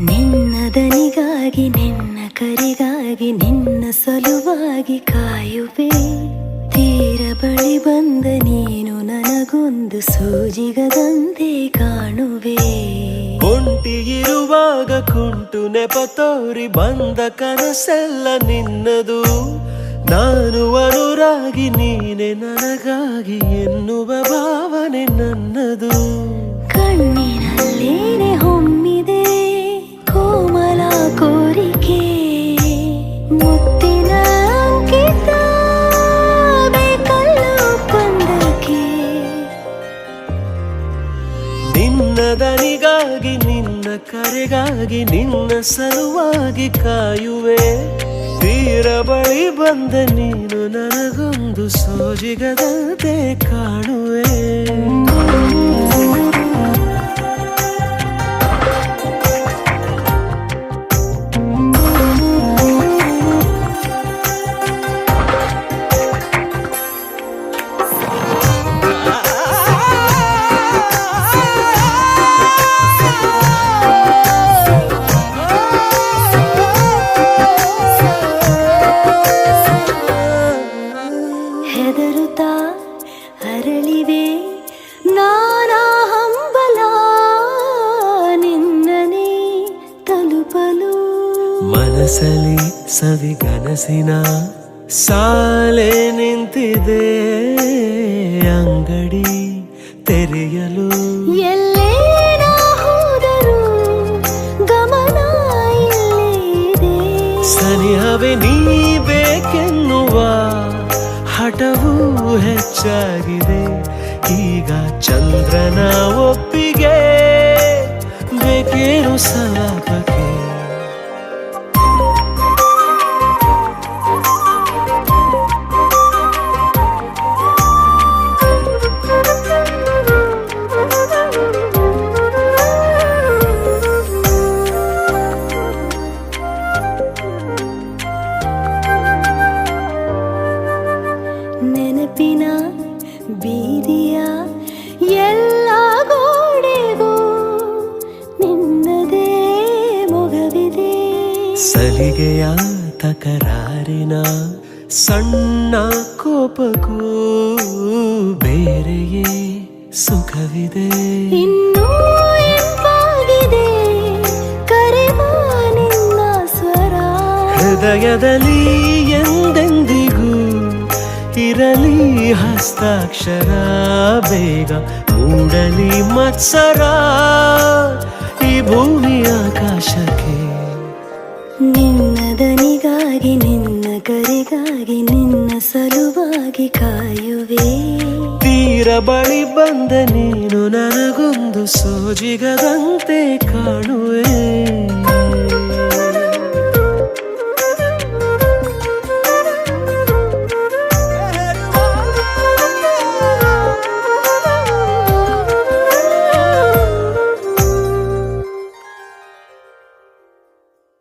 ನಿನ್ನದನಿಗಾಗಿ ನಿನ್ನ ಕರಿಗಾಗಿ ನಿನ್ನ ಸಲುವಾಗಿ ಕಾಯುವೆ. ತೀರ ಬಳಿ ಬಂದ ನೀನು ನನಗೊಂದು ಸೂಜಿಗದಂತೆ ಕಾಣುವೆ. ಇರುವಾಗ ಕುಂಟು ನೆಪತೋರಿ ಬಂದ ಕನಸೆಲ್ಲ ನಿನ್ನದು. ನಾನು ಅನುರಾಗಿ ನೀನೆ ನನಗಾಗಿ ಎನ್ನುವ ಭಾವನೆ ನನ್ನದು. ಕಣ್ಣಿನಲ್ಲೇನೆ ಕರೆಗಾಗಿ ನಿನ್ನ ಸಲುವಾಗಿ ಕಾಯುವೆ. ತೀರ ಬಳಿ ಬಂದ ನೀನು ನನಗೊಂದು ಸೋಜಿಗದಂತೆ ಕಾಣುವೆ ಮನಸಲಿ ಸವಿಗನಸಿನ ಸಾಲೆ ನಿಂತಿದೆ ಅಂಗಡಿ ತೆರೆಯಲು. ಎಲ್ಲೇ ಹೋದರು ಗಮನ ಸನಿಹವೇ ನೀ ಬೇಕೆನ್ನುವ ಹಠವು ಹೆಚ್ಚಾಗಿದೆ. ಈಗ ಚಂದ್ರನ ಒಪ್ಪಿಗೆ ಬೇಕೇನು ಸಲಾಪಕ್ಕೆ ನೆನಪಿನ ಬೀದಿಯ ಎಲ್ಲ ಗೋಡೆಗೂ ನಿನ್ನದೇ ಮೊಗವಿದೆ ಸಲಿಗೆಯ ತಕರಾರಿನ ಸಣ್ಣ ಕೋಪಕ್ಕೂ ಬೇರೆಯೇ ಸುಖವಿದೆ. ಇನ್ನೂ ಎಂಪಾಗಿದೆ ಕರೆವ ನಿನ್ನ ಸ್ವರ. ಹೃದಯದಲ್ಲಿ ಎಂದೆಂದಿಗೂ ಇರಲಿ ಹಸ್ತಾಕ್ಷರ ಬೇಗ ಮೂಡಲಿ ಮತ್ಸರ ಈ ಭೂಮಿ ಆಕಾಶಕ್ಕೆ. ನಿನ್ನ ದನಿಗಾಗಿ ನಿನ್ನ ಕರೆಗಾಗಿ ನಿನ್ನ ಸಲುವಾಗಿ ಕಾಯುವೆ. ತೀರ ಬಳಿ ಬಂದ ನೀನು ನನಗೊಂದು ಸೋಜಿಗದಂತೆ ಕಾಣುವೆ.